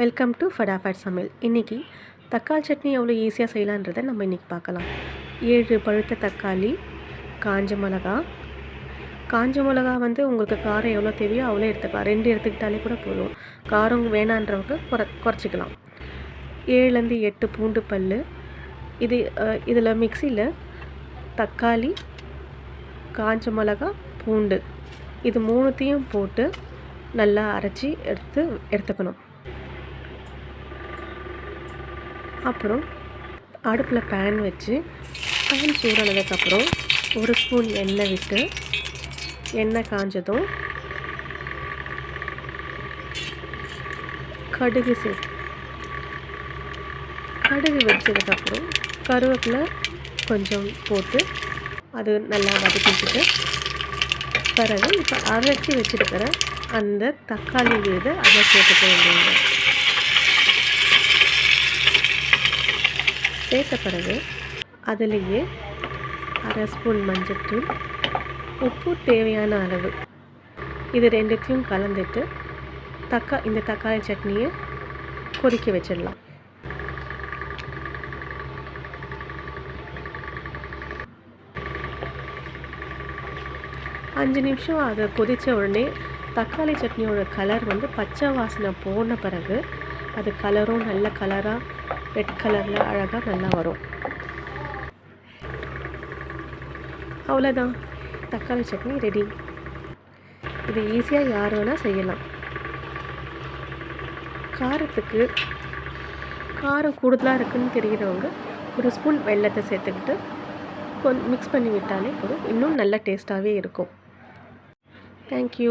Welcome to Fatafat சமையல். இன்றைக்கி தக்காளி சட்னி எவ்வளோ ஈஸியாக செய்யலான்றதை நம்ம இன்றைக்கி பார்க்கலாம். ஏழு பழுத்த தக்காளி காஞ்ச மிளகா. காஞ்ச மிளகா வந்து உங்களுக்கு காரம் எவ்வளோ தேவையோ அவ்வளோ எடுத்துக்கலாம். ரெண்டு எடுத்துக்கிட்டாலே கூட போதும். காரம் வேணான்றவங்க குறை குறைச்சிக்கலாம். ஏழுலேருந்து எட்டு பூண்டு பல் இது இதில் மிக்சியில் தக்காளி காஞ்ச மிளகா பூண்டு. இது மூணுத்தையும் போட்டு நல்லா அரைச்சி எடுத்து எடுத்துக்கணும். அப்புறம் அடுப்பில் பேன் வச்சு பேன் சூடானதுக்கப்புறம் ஒரு ஸ்பூன் எண்ணெய் விட்டு எண்ணெய் காஞ்சதும் கடுகு சே கடுகு வச்சதுக்கப்புறம் கருவேப்பிலை கொஞ்சம் போட்டு அது நல்லா வதக்கிட்டு பிறகு இப்போ அரைச்சி வச்சுருக்கிற அந்த தக்காளி வீடு அதை சேர்த்துக்க வேண்டியது சேர்த்த பிறகு அதிலேயே அரை ஸ்பூன் மஞ்சத்தூள் உப்பு தேவையான அளவு. இது ரெண்டுத்தையும் கலந்துட்டு தக்கா இந்த தக்காளி சட்னியை கொதிக்க வச்சிடலாம். அஞ்சு நிமிஷம் அதை கொதித்த உடனே தக்காளி சட்னியோட கலர் வந்து பச்சை வாசனை போன பிறகு அது கலரும் நல்ல கலராக ரெட் கலரில் அழகாக நல்லா வரும். அவ்வளோதான் தக்காளி சட்னி ரெடி இது ஈஸியாக யார் வேணால் செய்யலாம். காரத்துக்கு காரம் கூடுதலாக இருக்குதுன்னு தெரிகிறவங்க ஒரு ஸ்பூன் வெள்ளத்தை சேர்த்துக்கிட்டு கொஞ்சம் மிக்ஸ் பண்ணி விட்டாலே போதும். இன்னும் நல்ல டேஸ்ட்டாகவே இருக்கும். தேங்க்யூ